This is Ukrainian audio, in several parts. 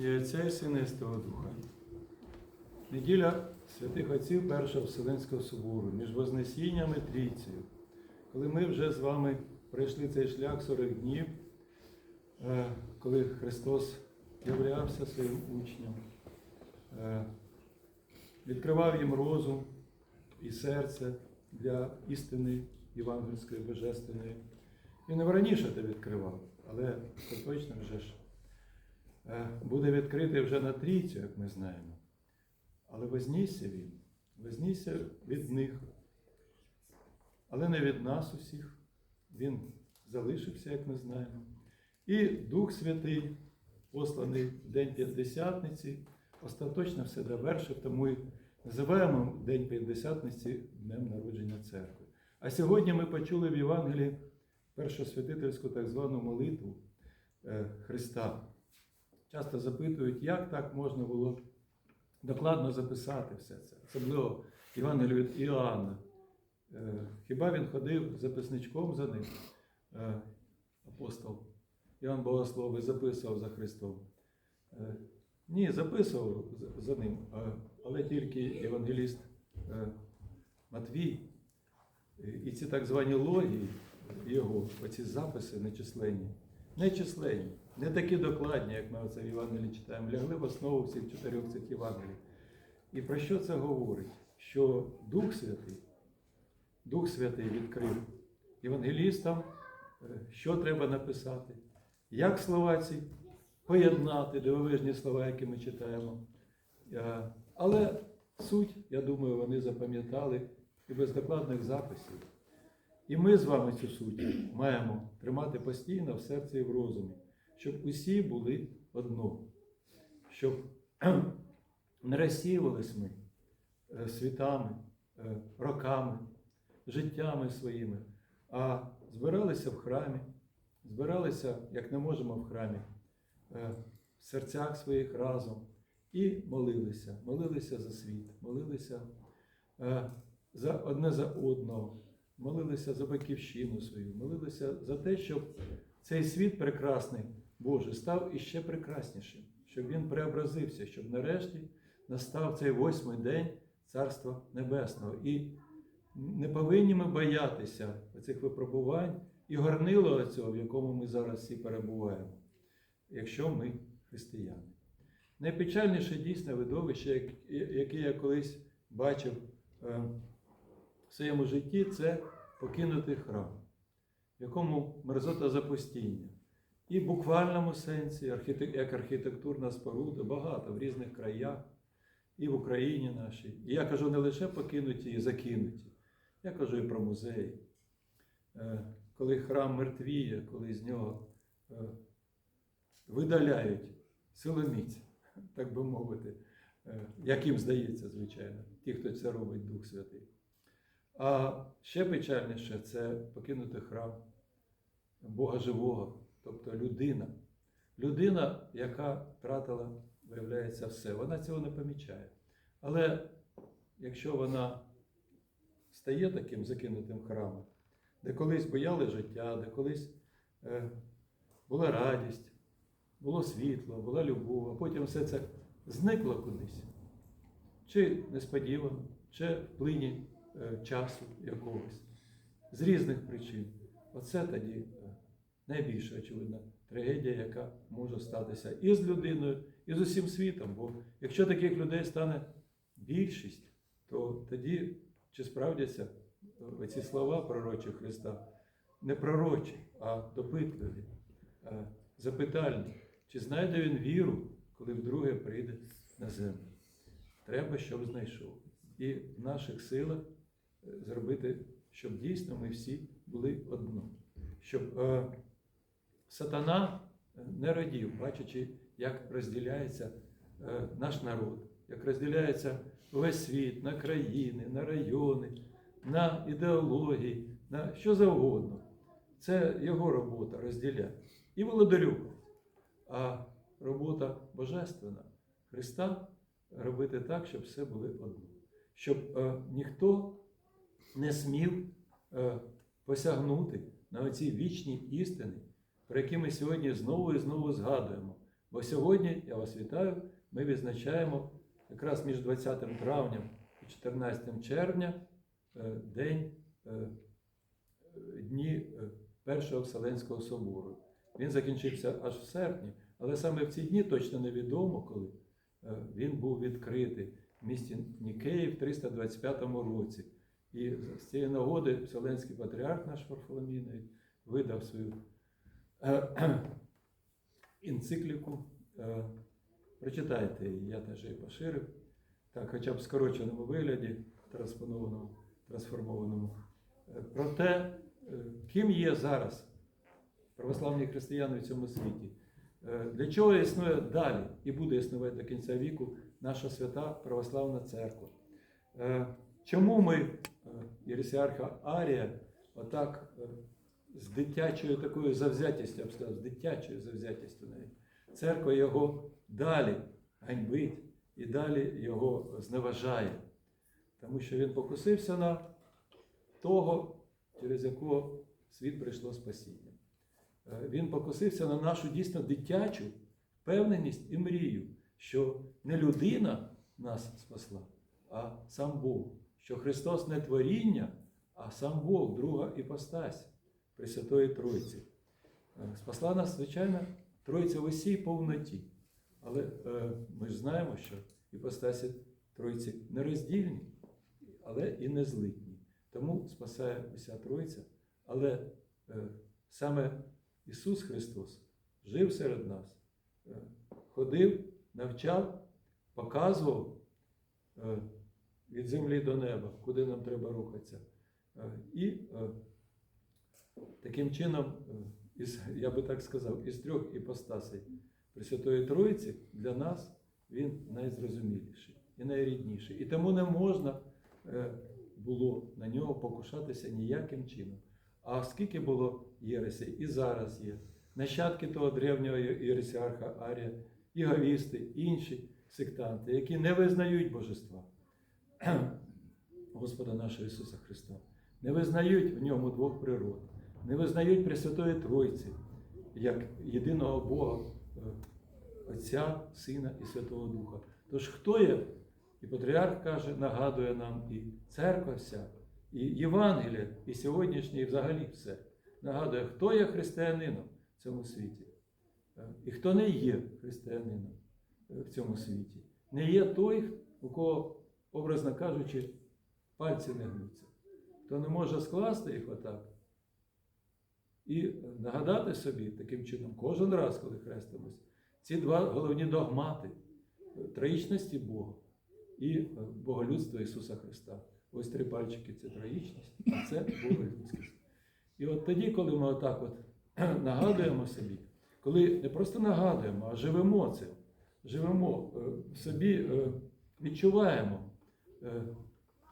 І Отця і Сина і Святого Духа. Неділя святих Отців Першого Вселенського собору між Вознесінням і Трійцею. Коли ми вже з вами пройшли цей шлях 40 днів, е, коли Христос являвся своїм учням, е, відкривав їм розум і серце для істини євангельської божественної. Він і раніше це відкривав, але остаточно вже ж буде відкритий вже на трійцю, як ми знаємо. Але вознісся він, вознісся від них, але не від нас усіх. Він залишився, як ми знаємо. І Дух Святий, посланий в День П'ятдесятниці, остаточно все довершив, тому і називаємо День П'ятдесятниці Днем народження церкви. А сьогодні ми почули в Євангелії першосвятительську так звану молитву е, Христа. Часто запитують, як так можна було докладно записати все це, особливо Євангелію від Іоанна. Е, Хіба він ходив записничком за ним, е, апостол Іоанн Богослов, і записував за Христом? Е, Ні, записував за- ним, але тільки євангеліст Матвій. І ці так звані логії його, оці записи нечисленні, нечисленні, не такі докладні, як ми оце в Євангелії читаємо, лягли в основу всіх чотирьох цих Євангелій. І про що це говорить? Що Дух Святий, Дух Святий відкрив євангелістам, е, що треба написати, як слова ці поєднати, дивовижні слова, які ми читаємо. Е, Але суть, я думаю, вони запам'ятали і без докладних записів. І ми з вами цю суть маємо тримати постійно в серці і в розумі, щоб усі були одно, щоб не розсіювались ми е, світами, е, роками, життями своїми, а збиралися в храмі, збиралися, як не можемо в храмі, е, в серцях своїх разом і молилися, молилися за світ, молилися за одне за одного, молилися за батьківщину свою, молилися за те, щоб цей світ прекрасний Божий став іще прекраснішим, щоб він преобразився, щоб нарешті настав цей восьмий день Царства Небесного. І не повинні ми боятися цих випробувань і горнила цього, в якому ми зараз всі перебуваємо, якщо ми християни. Найпечальніше дійсне видовище, яке я колись бачив е, в своєму житті, це покинутий храм, в якому мерзота запустіння. І в буквальному сенсі, як архітектурна споруда, багато в різних краях, і в Україні нашій. І я кажу не лише покинуті і закинуті, я кажу і про музеї. Е, Коли храм мертвіє, коли з нього е, видаляють силоміць, так би мовити, е, як їм здається, звичайно, ті, хто це робить Дух Святий. А ще печальніше це покинути храм Бога Живого, тобто людина. Людина, яка втратила, виявляється, все. Вона цього не помічає. Але якщо вона стає таким закинутим храмом, де колись бояли життя, де колись е, була радість, було світло, була любов, а потім все це зникло кудись. Чи несподівано, чи в плині часу якогось, з різних причин. Оце тоді е, найбільша, очевидно, трагедія, яка може статися і з людиною, і з усім світом. Бо якщо таких людей стане більшість, то тоді чи справдяться е, ці слова пророчі Христа не пророчі, а допитливі, е, запитальні. Чи знайде він віру, коли вдруге прийде на землю? Треба, щоб знайшов. І в наших силах е, зробити, щоб дійсно ми всі були одно. Щоб е, сатана не радів, бачачи, як розділяється е, наш народ, як розділяється весь світ на країни, на райони, на ідеології, на що завгодно. Це його робота розділяти. І володарювати. А робота Божественна Христа робити так, щоб все були одно. Щоб е, ніхто не смів е, посягнути на оці вічні істини, про які ми сьогодні знову і знову згадуємо. Бо сьогодні, я вас вітаю, ми відзначаємо якраз між 20 травням і 14 червня е, день е, дні Першого Вселенського собору. Він закінчився аж в серпні, але саме в ці дні точно невідомо, коли він був відкритий в місті Нікеї в 325 році. І з цієї нагоди Вселенський патріарх наш Варфоломій видав свою е, енцикліку. Е, Прочитайте її, я теж її поширив. Так, хоча б в скороченому вигляді, транспонованому, трансформованому. Е, Про те, ким є зараз православні християни в цьому світі, для чого існує далі і буде існувати до кінця віку наша свята православна церква. Чому ми, е, Єресіарха Арія, отак е, з дитячою такою завзятістю, сказав, з дитячою завзятістю навіть, церква його далі ганьбить і далі його зневажає, тому що він покусився на того, через якого світ прийшло спасіння. Е, Він покусився на нашу дійсно дитячу впевненість і мрію, що не людина нас спасла, а сам Бог, що Христос не творіння, а сам Бог, друга іпостась Пресвятої Тройці. Е, Спасла нас, звичайно, Тройця в усій повноті. Але е, ми ж знаємо, що іпостасі Тройці не роздільні, але і не злитні. Тому спасає уся Тройця. Але е, саме Ісус Христос жив серед нас, е, ходив, навчав, показував е, від землі до неба, куди нам треба рухатися. Е, І е, таким чином, е, я би так сказав, із трьох іпостасей Пресвятої Троїці для нас він найзрозуміліший і найрідніший. І тому не можна було на нього покушатися ніяким чином. А скільки було єресей, і зараз є. Нащадки того древнього єресіарха Арія, і гавісти, інші сектанти, які не визнають божества Господа нашого Ісуса Христа, не визнають в ньому двох природ, не визнають Пресвятої Тройці, як єдиного Бога, е, Отця, Сина і Святого Духа. Тож хто є? І патріарх каже, нагадує нам і церква вся, і Євангелія, і сьогоднішнє, і взагалі все. Нагадує, хто є християнином в цьому світі, Е, і хто не є християнином е, в цьому світі. Не є той, у кого, образно кажучи, пальці не гнуться. Хто не може скласти їх отак і нагадати собі таким чином, кожен раз, коли хрестимось, ці два головні догмати троїчності Бога і боголюдства Ісуса Христа. Ось три пальчики це троїчність, а це боголюдськість. І от тоді, коли ми отак от нагадуємо собі, коли не просто нагадуємо, а живемо це, живемо е, собі, е, відчуваємо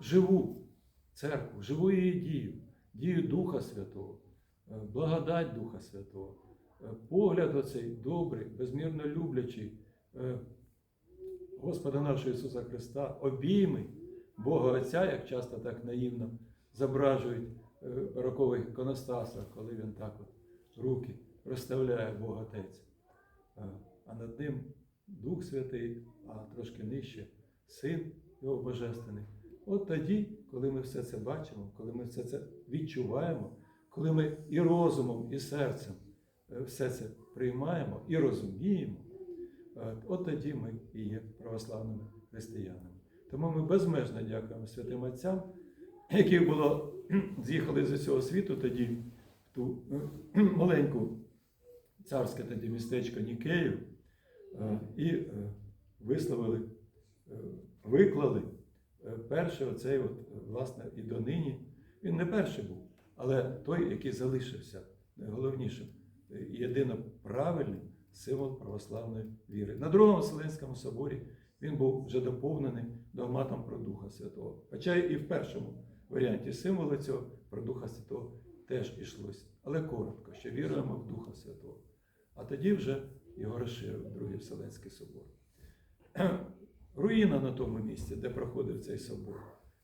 живу церкву, живу її дію, дію Духа Святого, е, благодать Духа Святого, е, погляд оцей добрий, безмірно люблячий е, Господа нашого Ісуса Христа, обійми Бога Отця, як часто так наївно зображують е, в барокових іконостасах, коли він так от руки розставляє Бог Отець. Е, А над ним Дух Святий, а трошки нижче Син Його Божественний. От тоді, коли ми все це бачимо, коли ми все це відчуваємо, коли ми і розумом, і серцем е, все це приймаємо і розуміємо, е, от тоді ми і є православними християнами. Тому ми безмежно дякуємо святим отцям, які було з'їхали з усього світу тоді в ту маленьку царське тоді містечко Нікею е, і висловили, виклали е, перший оцей, от, власне, і донині. Він не перший був, але той, який залишився найголовнішим, е, єдино правильним символ православної віри. На Другому Вселенському соборі він був вже доповнений догматом про Духа Святого. Хоча і в першому варіанті символи цього про Духа Святого теж ішлося. Але коротко, що віруємо в Духа Святого. А тоді вже його розширив Другий Вселенський собор. Руїна на тому місці, де проходив цей собор.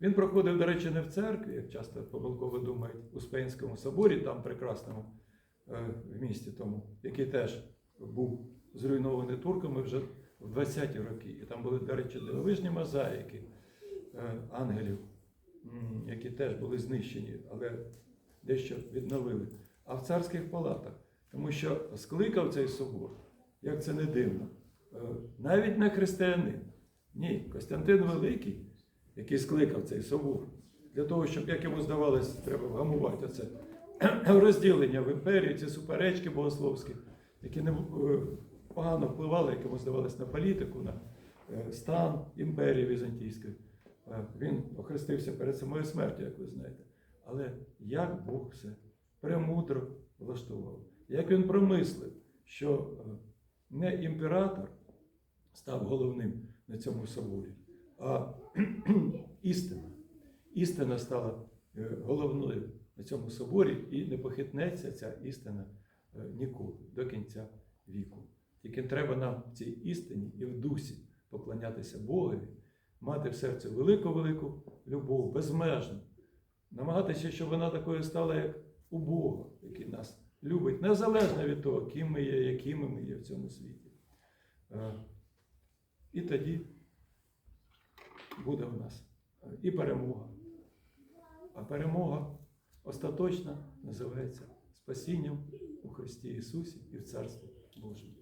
Він проходив, до речі, не в церкві, як часто помилково думають, у Спенському соборі, там прекрасному е, в місті тому, який теж був зруйнований турками вже в 20-ті роки. І там були, до речі, дивовижні мозаїки е, ангелів, які теж були знищені, але дещо відновили. А в царських палатах, тому що скликав цей собор, як це не дивно, е, навіть не християнин. Ні, Костянтин Великий, який скликав цей собор, для того, щоб, як йому здавалось, треба вгамувати оце розділення в імперії, ці суперечки богословські, які не, е, погано впливали, як йому здавалось, на політику, на е, стан імперії Візантійської. Е, Він охрестився перед самою смертю, як ви знаєте. Але як Бог все премудро влаштував, як він промислив, що не імператор став головним на цьому соборі, а істина. Істина стала е, головною на цьому соборі і не похитнеться ця істина е, ніколи до кінця віку. Тільки треба нам в цій істині і в дусі поклонятися Богові, мати в серці велику-велику любов, безмежну, намагатися, щоб вона такою стала, як у Бога, який нас любить, незалежно від того, ким ми є, якими ми є в цьому світі. І тоді буде у нас е, і перемога. А перемога остаточна називається спасінням у Христі Ісусі і в Царстві Божому.